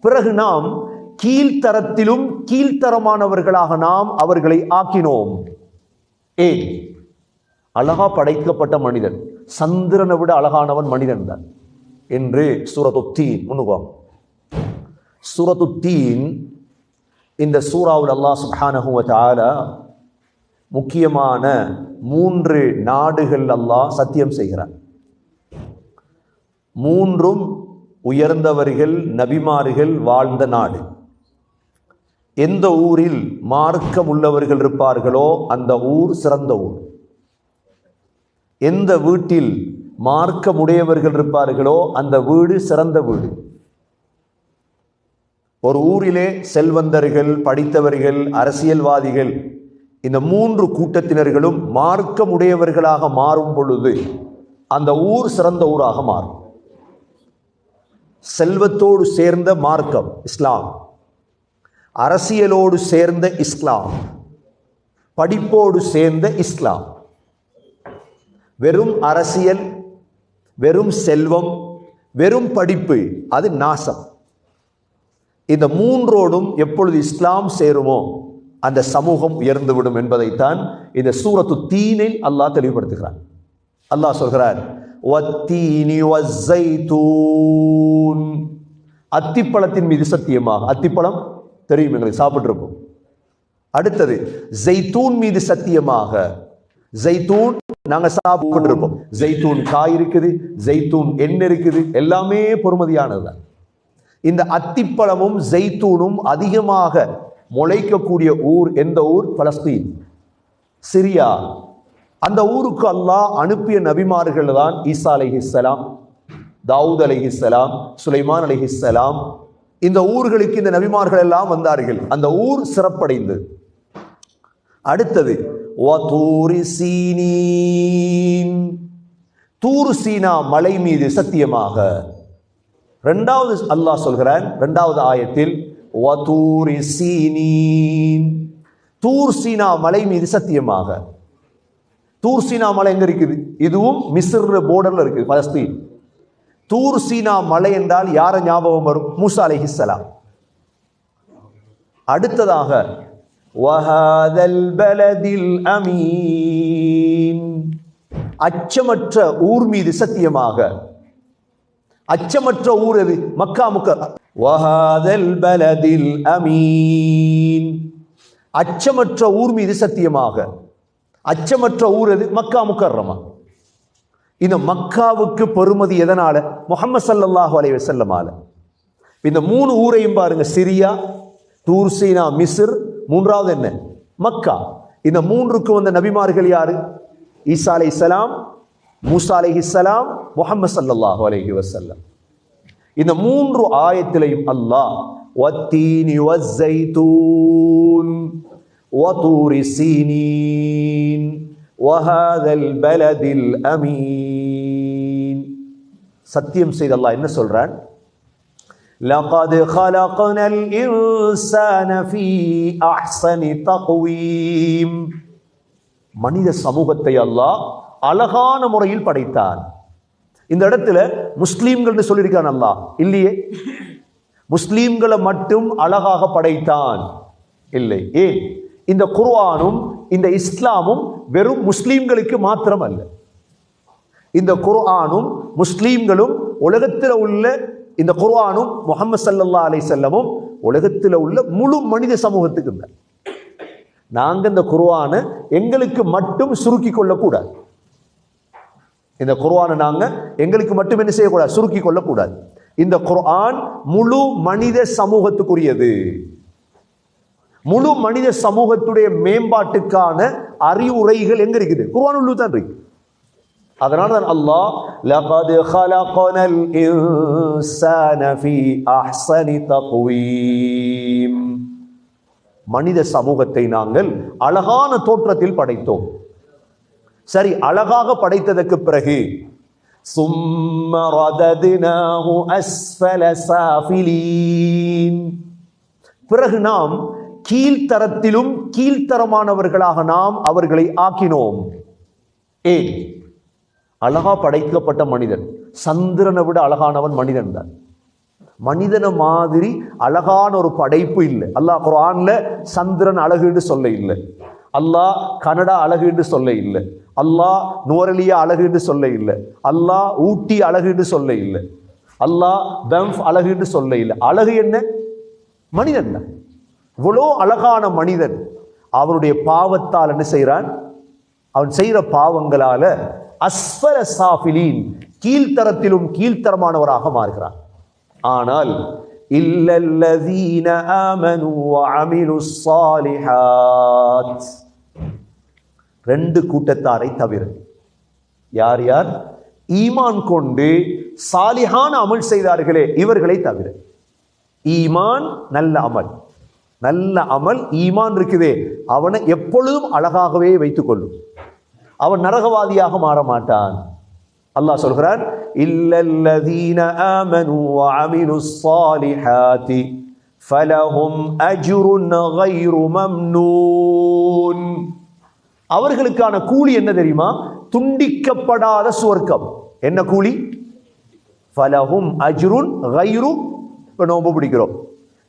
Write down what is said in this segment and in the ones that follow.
பிறகு நாம் கீழ்த்தரத்திலும் கீழ்த்தரமானவர்களாக நாம் அவர்களை ஆக்கினோம். ஏன்? அழகா படைக்கப்பட்ட மனிதன். சந்திரனை விட அழகானவன் மனிதன் தான். என்று சூரத்துத்தீன் முன்னுவாம் சூரத்துத்தீன் இந்த சூறாவில் அல்லாஹ் சுப்ஹானஹு முக்கியமான மூன்று நாடுகள் அல்லாஹ் சத்தியம் செய்கிறார் மூன்றும் உயர்ந்தவர்கள் நபிமார்கள் வாழ்ந்த நாடு. எந்த ஊரில் மார்க்கம் உள்ளவர்கள் இருப்பார்களோ அந்த ஊர் சிறந்த ஊர். எந்த வீட்டில் மார்க்கமுடையவர்கள் இருப்பார்களோ அந்த வீடு சிறந்த வீடு. ஒரு ஊரிலே செல்வந்தர்கள் படித்தவர்கள் அரசியல்வாதிகள் இந்த மூன்று கூட்டத்தினர்களும் மார்க்கமுடையவர்களாக மாறும் பொழுது அந்த ஊர் சிறந்த ஊராக மாறும். செல்வத்தோடு சேர்ந்த மார்க்கம் இஸ்லாம். அரசியலோடு சேர்ந்த இஸ்லாம். படிப்போடு சேர்ந்த இஸ்லாம். வெறும் அரசியல் வெறும் செல்வம் வெறும் படிப்பு அது நாசம். இந்த மூன்றோடும் எப்பொழுது இஸ்லாம் சேருமோ அந்த சமூகம் உயர்ந்துவிடும் என்பதைத்தான் இந்த சூரத்து தீனில் அல்லாஹ் தெளிவுபடுத்துகிறான். அல்லாஹ் சொல்கிறார் "வத்தீனி வஸ்ஸைத்தூன்." அத்திப்பழத்தின் மீது சத்தியமாக அத்திப்பழம்? தெரியும் எங்களுக்கு சாப்பிட்ருப்போம் அடுத்தது ஜெய்தூன் மீது சத்தியமாக. ஜெய்தூன் நாங்கள் சாப்பிட்டுருப்போம். ஜெய்தூன் காய் இருக்குது ஜெய்தூன் எண்ணெய் இருக்குது எல்லாமே பொறுமதியானதுதான். இந்த அத்திப்பழமும் ஜெய்தூனும் அதிகமாக முளைக்கக்கூடிய ஊர் எந்த ஊர்? பலஸ்தீன். சிரியா. அந்த ஊருக்கு அல்லாஹ் அனுப்பிய நபிமார்கள் தான் ஈசா அலிஹிஸ்லாம் தாவூத் அலிஹிஸ்லாம் சுலைமான் அலிஹிஸ்லாம் இந்த ஊர்களுக்கு இந்த நபிமார்கள் எல்லாம் வந்தார்கள். அந்த ஊர் சிறப்படைந்தது அடுத்தது வதூரி சீனீன். தூரு சீனா மலை மீது சத்தியமாக. ரெண்டாவது அல்லாஹ் சொல்கிறான் ரெண்டாவது ஆயத்தில் வதூரி சீனீன். தூர் சீனா மலை மீது சத்தியமாக. தூர் சீனா மலை எங்கே இருக்குது? இதுவும் மிஸ்ர் போர்டரில் இருக்குது பலஸ்தீன். தூர் சீனா மலை என்றால் யாரை ஞாபகம் வரும்? மூசா அலைஹிஸ்ஸலாம் அடுத்ததாக வஹாதல் பலதில் அமீன். அச்சமற்ற ஊர் மீது சத்தியமாக. அச்சமற்ற ஊர் எது? மக்கா முக்க. வஹாதல் பலதில் அமீன். அச்சமற்ற ஊர் மீது சத்தியமாக. அச்சமற்ற ஊர் எது? மக்கா முக்கர்றமா இந்த மக்காவுக்கு பெருமதி எதனால? முகமது சல்லாஹு அலைய செல்லமால இந்த மூணு ஊரையும் பாருங்க சிரியா தூர்சீனா மிஸ்ர் மூன்றாவது என்ன? மக்கா. இந்த மூன்றுக்கு வந்த நபிமார்கள் யாரு? ஈசா அலைஹிஸ்ஸலாம் மூசா அலை இஸ்லாம் முகமது சல்லாஹு அலஹி வசல்லம் இந்த மூன்று ஆயத்திலையும் அல்லாஹ் வத்தீனி வஸ்ஸைத்தூன் வதூரி சீனீன் وهذا البلد الأمين சத்தியம் செய்த அல்லாஹ் என்ன சொல்றான் لقد خلقنا الإنسان في أحسن تقويم மனித சமூகத்தை அல்லாஹ் அழகான முறையில் படைத்தான் இந்த இடத்துல முஸ்லீம்கள்னு சொல்லியிருக்கான் அல்லாஹ் இல்லையே முஸ்லீம்களை மட்டும் அழகாக படைத்தான் இல்லை ஏன் இந்த குர்ஆனும் இந்த இஸ்லாமும் வெறும் முஸ்லீம்களுக்கு மாத்திரம் அல்ல இந்த குர்ஆனும் முஸ்லீம்களும் உலகத்தில் உள்ள இந்த குர்ஆனும் முகமது சல்லா அலை செல்லமும் உலகத்தில் உள்ள முழு மனித சமூகத்துக்கு தான் நாங்கள் இந்த குர்ஆனை எங்களுக்கு மட்டும் சுருக்கி கொள்ளக்கூடாது. இந்த குர்ஆனை நாங்கள் எங்களுக்கு மட்டும் என்ன செய்யக்கூடாது? சுருக்கி கொள்ளக்கூடாது. இந்த குர்ஆன் முழு மனித சமூகத்துக்குரியது. முழு மனித சமூகத்துடைய மேம்பாட்டுக்கான அறிவுரைகள் எங்க இருக்குது? குர்வானுள்ளு தான் இருக்கு. அதனால தான் அல்லாஹ் லகத் ஹலகனல் இன்சான ஃபீ அஹ்சனி தக்வீம் மனித சமூகத்தை நாங்கள் அழகான தோற்றத்தில் படைத்தோம். சரி அழகாக படைத்ததற்கு பிறகு பிறகு நாம் கீழ்த்தரத்திலும் கீழ்த்தரமானவர்களாக நாம் அவர்களை ஆக்கினோம். ஏன்? அழகா படைக்கப்பட்ட மனிதன். சந்திரனை விட அழகானவன் மனிதன் தான். மனிதனை மாதிரி அழகான ஒரு படைப்பு இல்லை. அல்லாஹ் குரான்ல சந்திரன் அழகுன்னு சொல்ல இல்லை. அல்லாஹ் கனடா அழகுன்னு சொல்ல இல்லை. அல்லாஹ் நுவரலியா அழகுன்னு சொல்ல இல்லை. அல்லாஹ் ஊட்டி அழகுன்னு சொல்ல இல்லை. அல்லாஹ் பெம்ஃப் அழகுன்னு சொல்ல இல்லை. அழகு என்ன? மனிதன் தான். இவ்வளோ அழகான மனிதன் அவருடைய பாவத்தால் என்ன செய்கிறான்? அவன் செய்கிற பாவங்களால அஸ்வர சாஃபிலீன் கீழ்த்தரத்திலும் கீழ்த்தரமானவராக மாறுகிறான். ஆனால் இல்லல்லதீன ஆமனு வஅமிலு சாலிஹாத் ரெண்டு கூட்டத்தாரை தவிர. யார் யார்? ஈமான் கொண்டு சாலிஹான் அமல் செய்தார்களே இவர்களை தவிர. ஈமான் நல்ல அமல். நல்ல அமல் ஈமான் இருக்குதே. அவனை எப்பொழுதும் அழகாகவே வைத்துக்கொள்ளும். அவன் நரகவாதியாக மாற மாட்டான். அல்லாஹ் சொல்கிறான் இல்லல்லதீன ஆமனு வஅமிலு ஸாலிஹாத்தி ஃபலஹும் அஜ்ருன் கைரு மம்னூன். அவர்களுக்கான கூலி என்ன தெரியுமா? துண்டிக்கப்படாத சுவர்க்கம். என்ன கூலி? ஃபலஹும் அஜ்ருன் கைரு இப்போ நோம்பு பிடிக்கிறோம்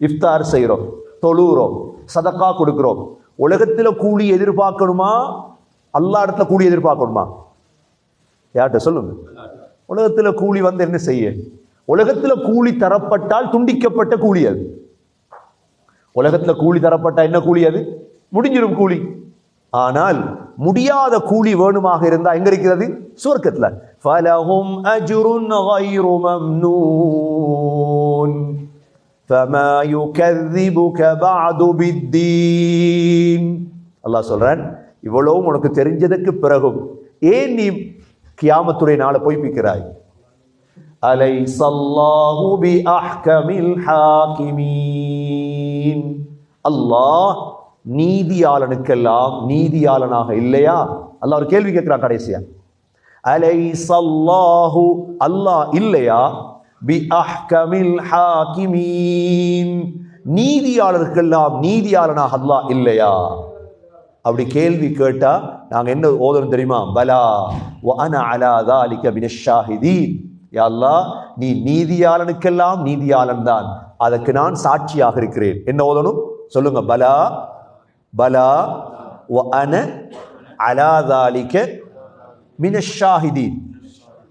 இஃப்தார் செய்கிறோம். தொழுகிறோம் சதக்கா கொடுக்குறோம். உலகத்தில் கூலி எதிர்பார்க்கணுமா? அல்லா இடத்துல கூலி எதிர்பார்க்கணுமா? யார்கிட்ட சொல்லுங்க. உலகத்தில் கூலி வந்து என்ன செய்ய? உலகத்தில் கூலி தரப்பட்டால் துண்டிக்கப்பட்ட கூலி அது. உலகத்தில் கூலி தரப்பட்டால் என்ன கூலி அது? முடிஞ்சிடும் கூலி. ஆனால் முடியாத கூலி வேணுமாக இருந்தால் எங்க இருக்கிறது? சுவர்க்கத்தில். ஃபலஹும் அஜ்ருன் فما يكذبك بعد بالدين அல்லாஹ் சொல்றான் இவ்வளவும் உனக்கு தெரிஞ்சதுக்கு பிறகும் ஏன் நீ கியாமத்துடைய நாளை பொய்ப்பிக்கிறாய் அலைஸ அல்லாஹு பி அஹ்கமில் ஹாகிமீன் அல்லாஹ் நீதியாளனுக்கெல்லாம் நீதியாளனாக இல்லையா அல்லாஹ் ஒரு கேள்வி கேட்கிறான் கடைசியா அலைஸ அல்லாஹு அல்லாஹ் இல்லையா பி அஹ்கமில் ஹாக்கிமீன் நீதியாளருக்கெல்லாம் நீதியாளனாக அல்லாஹ் இல்லையா? அப்படி கேள்வி கேட்டா நாங்க என்ன ஓதணும் தெரியுமா? பலா வ அலாதா அலா தாலிக மினஷ் நீ நீதியாளனுக்கெல்லாம் நீதியாளன் தான். அதற்கு நான் சாட்சியாக இருக்கிறேன். என்ன ஓதணும்? சொல்லுங்க. பலா பலா வ அன அலா தாலிக ஷாஹிதீன்.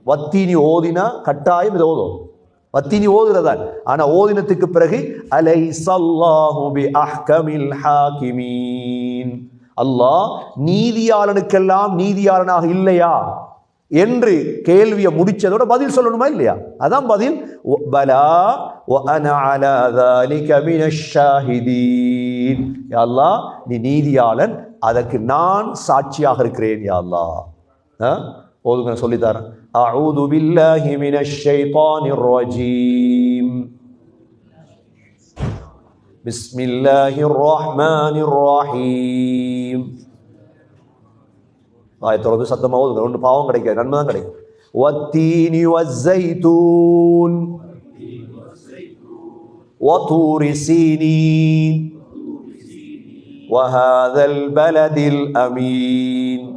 வத்தீனி ஓதினா கட்டாயம் இது ஓதும். பத்தினி ஓதுறதான் ஆனா ஓதினத்துக்கு பிறகு அலை சல்லாஹுபி அஹ்கமில் ஹாக்கிமீன். அல்லாஹ் நீதியாளனுக்கெல்லாம் நீதியாளனாக இல்லையா? என்று கேள்வியை முடிச்சதோட பதில் சொல்லணுமா இல்லையா? அதான் பதில் பலா யாழ்லா நீ நீதியாளன் அதற்கு நான் சாட்சியாக இருக்கிறேன் யாழ்லா ஓதுங்க சொல்லித்தரேன் أعوذ بالله من الشيطان الرجيم بسم الله الرحمن الرحيم ஆயத்தோட சத்தமாக ஓதுங்க ஒன்று பாவம் கிடைக்காது நன்மை தான் கிடைக்கும் والتين والزيتون وطور سينين وهذا البلد الأمين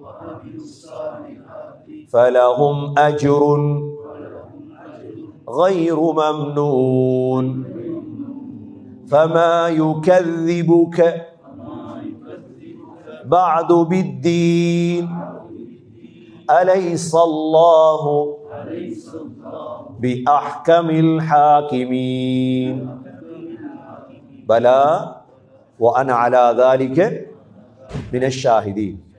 فلهم أجر غير ممنون. فما يكذبك بعد بالدين. أليس الله بأحكم الحاكمين؟ بلى وأنا على ذلك من الشاهدين.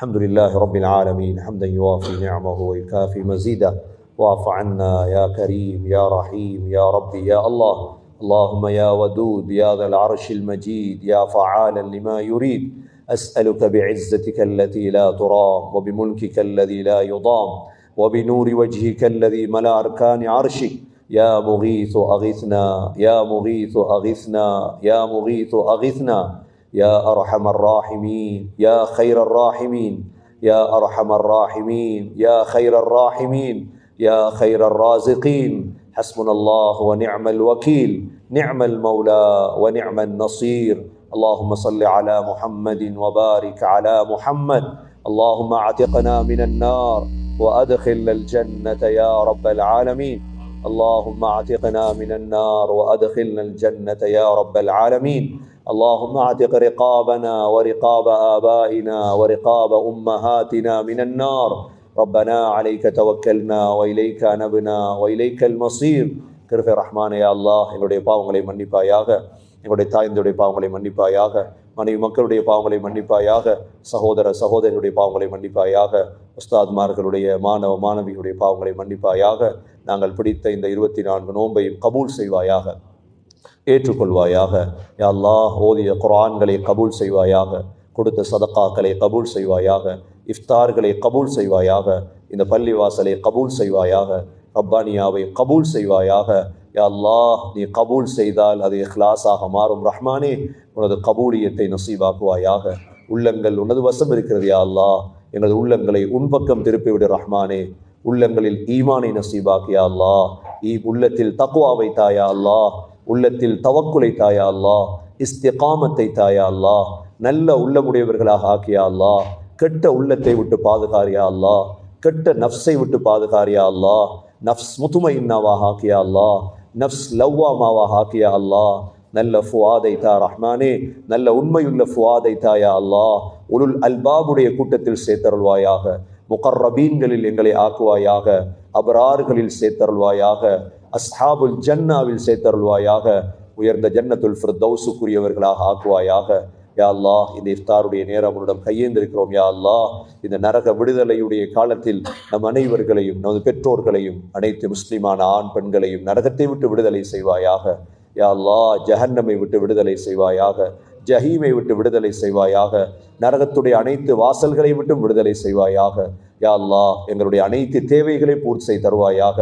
الحمد لله رب العالمين حمدا يوافي نعمه ويكافي مزيده. واعف عنا يا كريم يا رحيم يا ربي يا الله. اللهم يا ودود يا ذا العرش المجيد يا فعالا لما يريد. أسألك بعزتك التي لا ترام وبملكك الذي لا يضام وبنور وجهك الذي ملا أركان عرشك. يا مغيث أغثنا يا مغيث أغثنا يا مغيث أغثنا يا أرحم الراحمين يا خير الراحمين يا أرحم الراحمين يا خير الراحمين يا خير الرازقين. حسبنا الله ونعم الوكيل نعم المولى ونعم النصير. اللهم صل على محمد وبارك على محمد. اللهم اعتقنا من النار وأدخلنا الجنة يا رب العالمين. اللهم اعتقنا من النار وأدخلنا الجنة يا رب العالمين. اللهم اعتق رقابنا ورقاب ابائنا ورقاب امهاتنا من النار ربنا عليك توكلنا واليك نبنا واليك المصير கிருபை ரஹ்மானே யா அல்லாஹ் எங்களுடைய பாவங்களை மன்னிப்பாயாக எங்களுடைய தாய்ந்தருடைய பாவங்களை மன்னிப்பாயாக மனைவி மக்களுடைய பாவங்களை மன்னிப்பாயாக சகோதர சகோதரியுடைய பாவங்களை மன்னிப்பாயாக உஸ்தாத்மார்களுடைய மாணவ மாணவிகளுடைய பாவங்களை மன்னிப்பாயாக நாங்கள் பிடித்த இந்த இருபத்தி நான்கு நோன்பையும் கபூல் செய்வாயாக ஏற்றுக்கொள்வாயாக. யா ஓதிய குரான்களை கபூல் செய்வாயாக. கொடுத்த சதக்காக்களை கபூல் செய்வாயாக. இஃப்தார்களை கபூல் செய்வாயாக. இந்த பள்ளிவாசலை கபூல் செய்வாயாக. ரப்பானியாவை கபூல் செய்வாயாக. யா அல்லாஹ் நீ கபூல் செய்தால் அது இஹ்லாஸாக மாறும். ரஹ்மானே உனது கபூலியத்தை நசீவாக்குவாயாக உள்ளங்கள் உனது வசம் இருக்கிறது யா அல்லாஹ். எங்களது உள்ளங்களை உன்பக்கம் திருப்பிவிடு ரஹ்மானே. உள்ளங்களில் ஈமானை நசீபாக்கியா அல்லா ஈ உள்ளத்தில் தக்குவாவை தாயா அல்லாஹ். உள்ளத்தில் தவக்குலை தாயா அல்லாஹ் இஸ்திகாமத்தை தாயா அல்லாஹ் நல்ல உள்ளமுடையவர்களாக ஆக்கியா அல்லாஹ் கெட்ட உள்ளத்தை விட்டு பாதுகாரியா அல்லாஹ் கெட்ட நஃப்ஸை விட்டு பாதுகாரியா அல்லாஹ் நஃப்ஸ் முத்துமைன்னாவாக ஆக்கியா அல்லாஹ் நஃப்ஸ் லவ்வாமாவாக ஆக்கியா அல்லாஹ் நல்ல ஃபுவாதை தா ரஹ்மானே நல்ல உண்மையுள்ள ஃபுவாதை தாயா அல்லாஹ் உருள் அல்பாபுடைய கூட்டத்தில் சேர்த்தருள்வாயாக முகர்ரபீன்களில் எங்களை ஆக்குவாயாக அபராறுகளில் சேர்த்தருள்வாயாக அஸ்ஹாபுல் ஜன்னாவில் சேர்த்தருள்வாயாக உயர்ந்த ஜன்னத்துல் ஃபிர்தௌசுக்குரியவர்களாக ஆக்குவாயாக. யா அல்லாஹ் இந்த இஃப்தாருடைய நேரம் உன்னிடம் கையேந்திருக்கிறோம் யா அல்லாஹ். இந்த நரக விடுதலையுடைய காலத்தில் நம் அனைவர்களையும் நமது பெற்றோர்களையும் அனைத்து முஸ்லிமான ஆண் பெண்களையும் நரகத்தை விட்டு விடுதலை செய்வாயாக. யா அல்லா ஜஹன்னமை விட்டு விடுதலை செய்வாயாக. ஜஹீமை விட்டு விடுதலை செய்வாயாக. நரகத்துடைய அனைத்து வாசல்களை விட்டும் விடுதலை செய்வாயாக. யா அல்லா எங்களுடைய அனைத்து தேவைகளை பூர்த்தி செய்து தருவாயாக.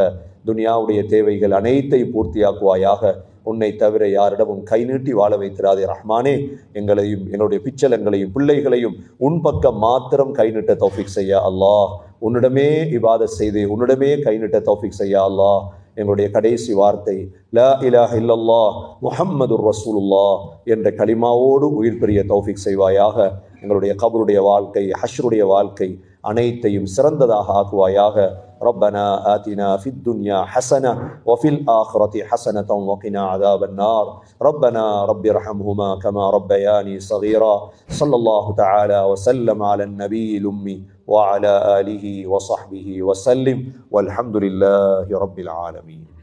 துனியாவுடைய தேவைகள் அனைத்தை பூர்த்தியாக்குவாயாக. உன்னை தவிர யாரிடமும் கை நீட்டி வாழ வைத்திராதே ரஹ்மானே. எங்களையும் எங்களுடைய பிச்சலங்களையும் பிள்ளைகளையும் உன் பக்கம் மாத்திரம் கை நீட்ட தௌஃபிக் செய்ய அல்லாஹ். உன்னிடமே இபாத செய்து உன்னிடமே கை நீட்ட தௌஃபிக் செய்ய அல்லாஹ். எங்களுடைய கடைசி வார்த்தை லா இலாஹ இல்லல்லா முஹம்மது ரசூலுல்லா என்ற கலிமாவோடு உயிர் பெரிய தௌஃபிக் செய்வாயாக. எங்களுடைய கபருடைய வாழ்க்கை ஹஷ்ருடைய வாழ்க்கை அனைத்தையும் சிறந்ததாக ஆக்குவாயாக. ربنا آتنا في الدنيا حسنة وفي الآخرة حسنة وقنا عذاب النار. ربنا رب ارحمهما كما ربياني صغيرا. صلى الله تعالى وسلم على النبي الأمي وعلى آله وصحبه وسلم. والحمد لله رب العالمين.